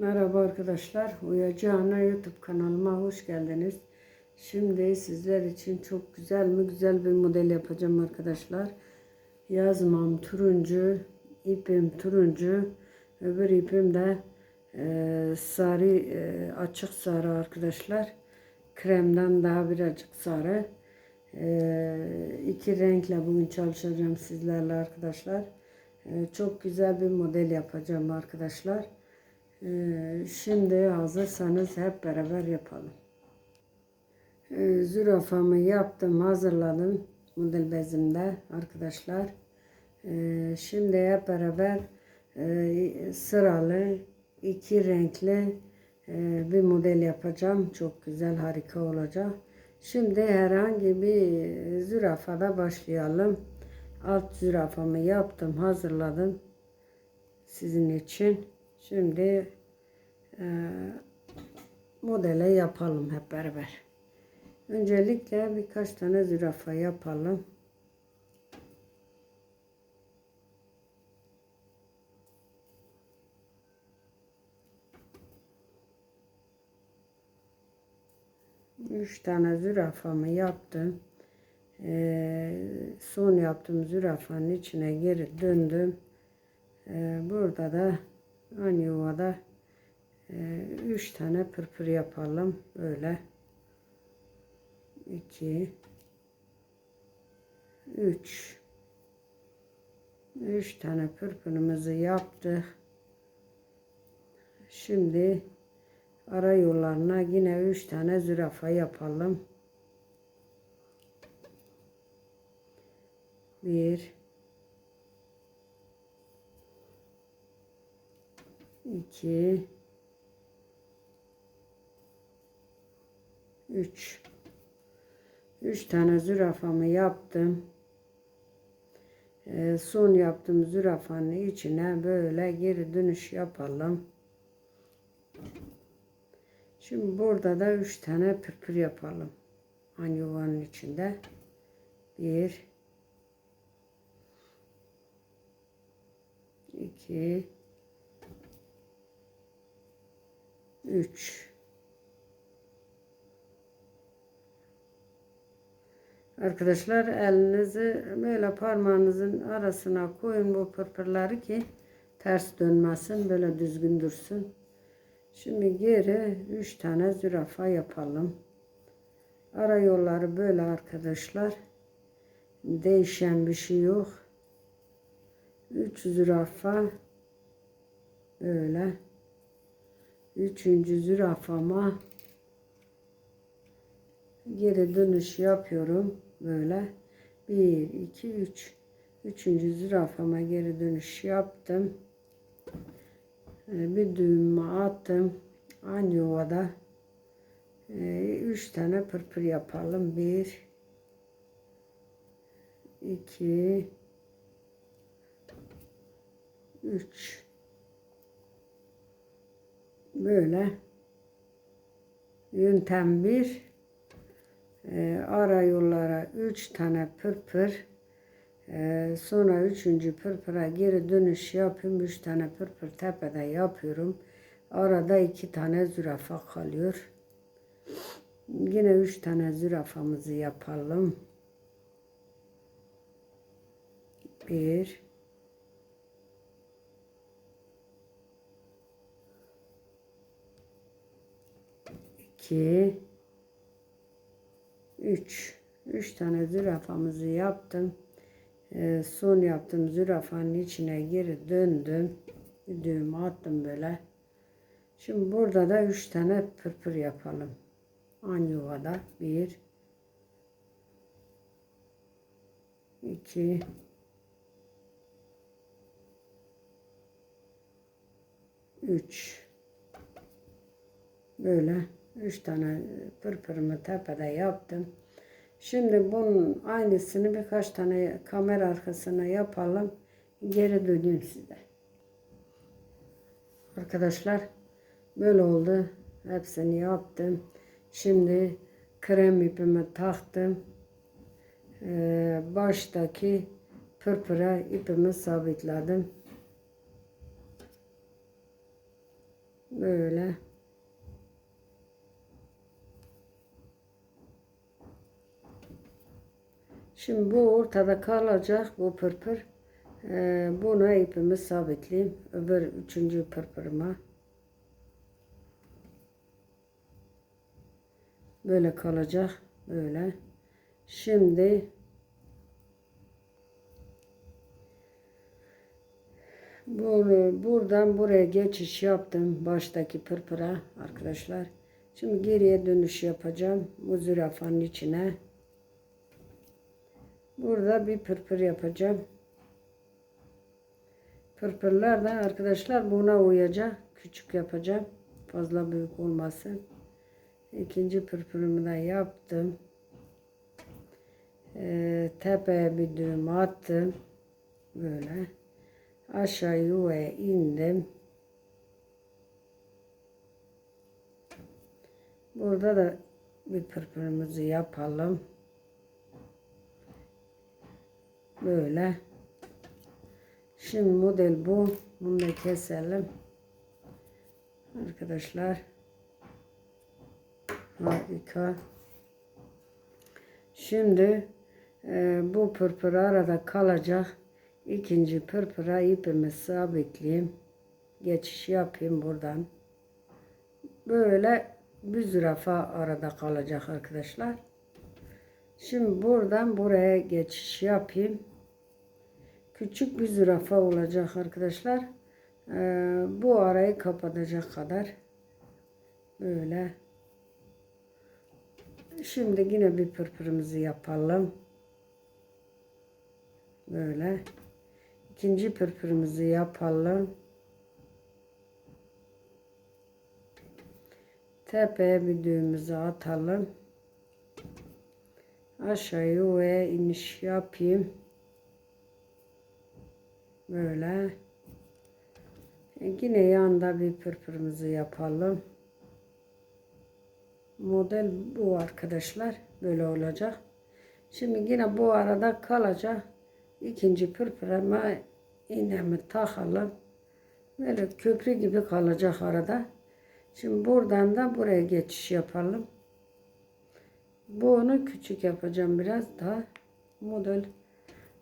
Merhaba arkadaşlar. Uyacağına YouTube kanalıma hoş geldiniz. Şimdi sizler için çok güzel mi güzel bir model yapacağım arkadaşlar. Yazmam turuncu, ipim turuncu, öbür ipim de e, sarı, e, açık sarı arkadaşlar. Kremden daha birazcık sarı. E, iki renkle bugün çalışacağım sizlerle arkadaşlar. E, çok güzel bir model yapacağım arkadaşlar. Ee, Şimdi hazırsanız hep beraber yapalım. Ee, Zürafamı yaptım, hazırladım model bezimde arkadaşlar. Ee, Şimdi hep beraber e, sıralı iki renkli e, bir model yapacağım. Çok güzel, harika olacak. Şimdi herhangi bir zürafada başlayalım. Alt zürafamı yaptım, hazırladım sizin için. Şimdi e, modele yapalım hep beraber. Öncelikle birkaç tane zürafa yapalım. Üç tane zürafamı yaptım. E, son yaptığım zürafanın içine geri döndüm. E, burada da Aynı yuvada e, üç tane pırpır yapalım. Böyle. iki, üç, üç tane pırpırımızı yaptık. Şimdi ara yollarına yine üç tane zürafa yapalım. Bir, 2 3 3 tane zürafamı yaptım. Ee, son yaptığım zürafanın içine böyle geri dönüş yapalım. Şimdi burada da 3 tane pırpır yapalım. Aynı yuvanın içinde. 1 2 3 Arkadaşlar elinizi böyle parmağınızın arasına koyun bu pırpırları ki ters dönmesin böyle düzgün dursun. Şimdi geri 3 tane zürafa yapalım. Ara yolları böyle arkadaşlar. Değişen bir şey yok. 3 zürafa böyle üçüncü zürafama geri dönüş yapıyorum. Böyle. Bir iki üç. Üçüncü zürafama geri dönüş yaptım. Ee, bir düğümü attım. Aynı yuvada ee, üç tane pırpır yapalım. Bir iki üç böyle yöntem bir e, ara yollara üç tane pırpır e, sonra üçüncü pırpıra geri dönüş yapıyorum. Üç tane pırpır tepede yapıyorum. Arada iki tane zürafa kalıyor. Yine üç tane zürafamızı yapalım. Bir 2 3 3 tane zürafamızı yaptım. Ee, son yaptım zürafanın içine geri döndüm. Bir düğüm attım böyle. Şimdi burada da 3 tane pırpır yapalım. Aynı yuvada 1 2 3 böyle Üç tane pırpırımı tepede yaptım. Şimdi bunun aynısını birkaç tane kamera arkasına yapalım. Geri döneyim size. Arkadaşlar böyle oldu. Hepsini yaptım. Şimdi krem ipimi taktım. Ee, baştaki pırpıra ipimi sabitledim. Böyle. Şimdi bu ortada kalacak bu pırpır. Ee, buna ipimi sabitleyeyim. Öbür üçüncü pırpırıma. Böyle kalacak. Böyle. Şimdi bunu buradan buraya geçiş yaptım. Baştaki pırpıra arkadaşlar. Şimdi geriye dönüş yapacağım. Bu zürafanın içine. Burada bir pırpır yapacağım. Pırpırlar da arkadaşlar buna uyacak. Küçük yapacağım. Fazla büyük olmasın. İkinci pırpırımı da yaptım. Ee, tepeye bir düğüm attım. Böyle. Aşağı yuvaya indim. Burada da bir pırpırımızı yapalım. Böyle. Şimdi model bu. Bunu da keselim. Arkadaşlar. Harika. Şimdi e, bu pırpır arada kalacak. İkinci pırpıra ipimi sabitleyeyim. Geçiş yapayım buradan. Böyle bir zürafa arada kalacak arkadaşlar. Şimdi buradan buraya geçiş yapayım. Küçük bir zürafa olacak arkadaşlar. Ee, bu arayı kapatacak kadar. Böyle. Şimdi yine bir pırpırımızı yapalım. Böyle. İkinci pırpırımızı yapalım. Tepeye bir düğümümüzü atalım. Aşağı yuvaya iniş yapayım. Böyle. E, yine yanında bir pırpırımızı yapalım. Model bu arkadaşlar. Böyle olacak. Şimdi yine bu arada kalacak. İkinci pırpırama iğnemi takalım. Böyle köprü gibi kalacak arada. Şimdi buradan da buraya geçiş yapalım. Bunu küçük yapacağım biraz daha. Model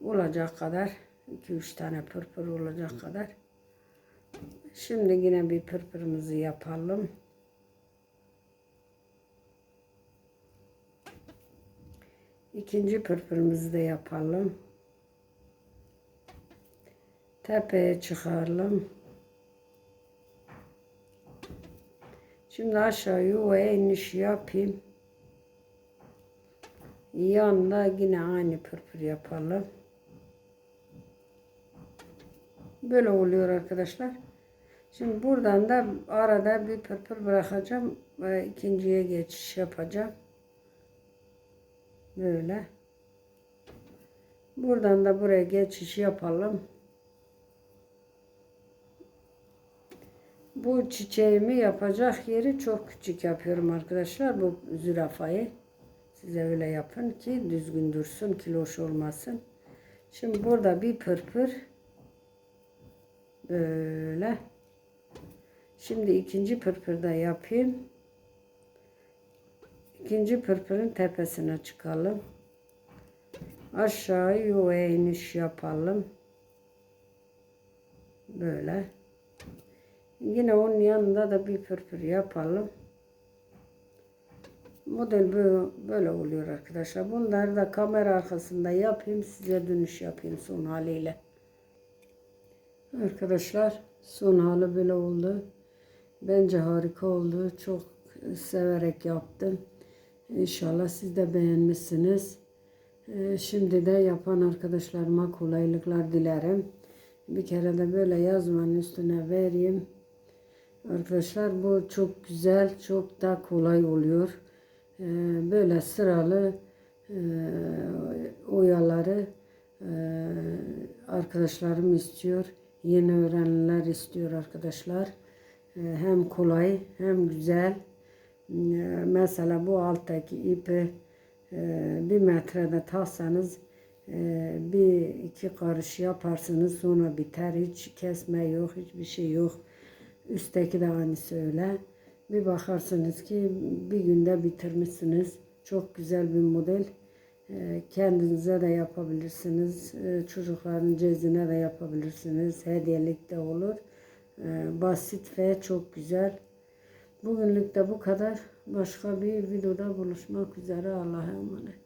olacak kadar. 2-3 tane pırpır olacak kadar. Şimdi yine bir pırpırımızı yapalım. İkinci pırpırımızı da yapalım. Tepeye çıkaralım. Şimdi aşağı yuvaya iniş yapayım. Yanında yine aynı pırpır yapalım. Böyle oluyor arkadaşlar. Şimdi buradan da arada bir pırpır bırakacağım ve ikinciye geçiş yapacağım. Böyle. Buradan da buraya geçiş yapalım. Bu çiçeğimi yapacak yeri çok küçük yapıyorum arkadaşlar. Bu zürafayı. Size öyle yapın ki düzgün dursun, kiloş olmasın. Şimdi burada bir pırpır böyle. Şimdi ikinci pırpır da yapayım. İkinci pırpırın tepesine çıkalım. Aşağı yuvaya iniş yapalım. Böyle. Yine onun yanında da bir pırpır yapalım. Model böyle oluyor arkadaşlar. Bunları da kamera arkasında yapayım. Size dönüş yapayım son haliyle. Arkadaşlar son hali böyle oldu. Bence harika oldu. Çok severek yaptım. İnşallah siz de beğenmişsiniz. Ee, şimdi de yapan arkadaşlarıma kolaylıklar dilerim. Bir kere de böyle yazmanın üstüne vereyim. Arkadaşlar bu çok güzel, çok da kolay oluyor. Ee, böyle sıralı e, oyaları e, arkadaşlarım istiyor. Yeni öğrenenler istiyor arkadaşlar. Ee, hem kolay hem güzel. Ee, mesela bu alttaki ipi e, bir metrede taksanız bir iki karış yaparsınız sonra biter. Hiç kesme yok, hiçbir şey yok. Üstteki de aynısı öyle. Bir bakarsınız ki bir günde bitirmişsiniz. Çok güzel bir model. Ee, Kendinize de yapabilirsiniz. Ee, Çocukların cezine de yapabilirsiniz. Hediyelik de olur. Ee, Basit ve çok güzel. Bugünlük de bu kadar. Başka bir videoda buluşmak üzere. Allah'a emanet.